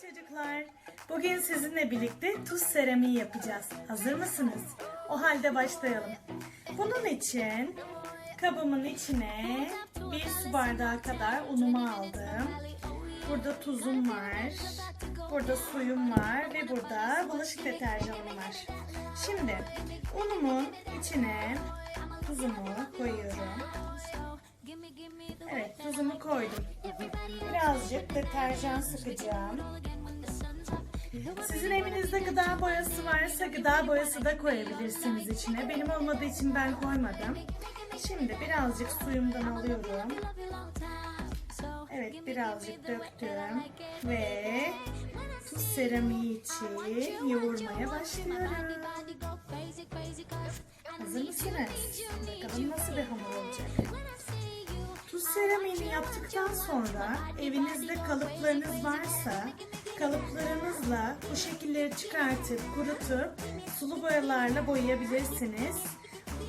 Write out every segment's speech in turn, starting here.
çocuklar. Bugün sizinle birlikte tuz seramiği yapacağız. Hazır mısınız? O halde başlayalım. Bunun için kabımın içine bir su bardağı kadar unumu aldım. Burada tuzum var. Burada suyum var ve burada bulaşık deterjanım var. Şimdi unumun içine tuzumu koyuyorum. Evet tuzumu koydum. Birazcık deterjan sıkacağım. Sizin evinizde gıda boyası varsa gıda boyası da koyabilirsiniz içine. Benim olmadığı için ben koymadım. Şimdi birazcık suyumdan alıyorum. Evet birazcık döktüm. Ve tuz seramiği için yoğurmaya başlıyorum. Hazır mısınız? Bakalım nasıl bir hamur olacak. Tuz seramiğini yaptıktan sonra evinizde kalıplarınız varsa kalıplarınızla bu şekilleri çıkartıp kurutup sulu boyalarla boyayabilirsiniz.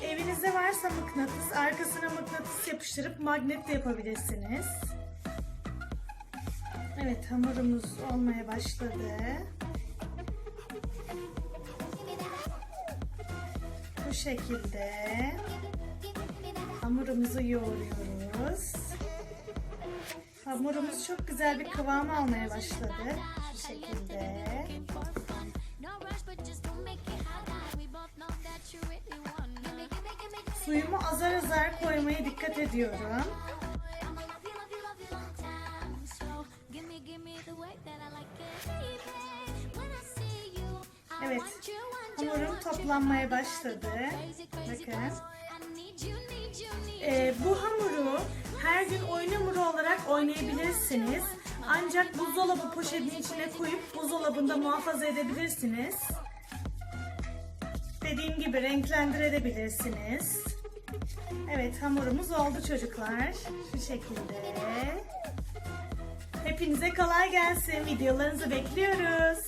Evinizde varsa mıknatıs arkasına mıknatıs yapıştırıp magnet de yapabilirsiniz. Evet hamurumuz olmaya başladı. Bu şekilde hamurumuzu yoğuruyoruz. Hamurumuz çok güzel bir kıvam almaya başladı. Şu şekilde. Suyumu azar azar koymaya dikkat ediyorum. Evet, hamurum toplanmaya başladı. Bakın. Gün oyun hamuru olarak oynayabilirsiniz. Ancak buzdolabı poşetinin içine koyup buzdolabında muhafaza edebilirsiniz. Dediğim gibi renklendirebilirsiniz. Evet hamurumuz oldu çocuklar. Şu şekilde. Hepinize kolay gelsin. Videolarınızı bekliyoruz.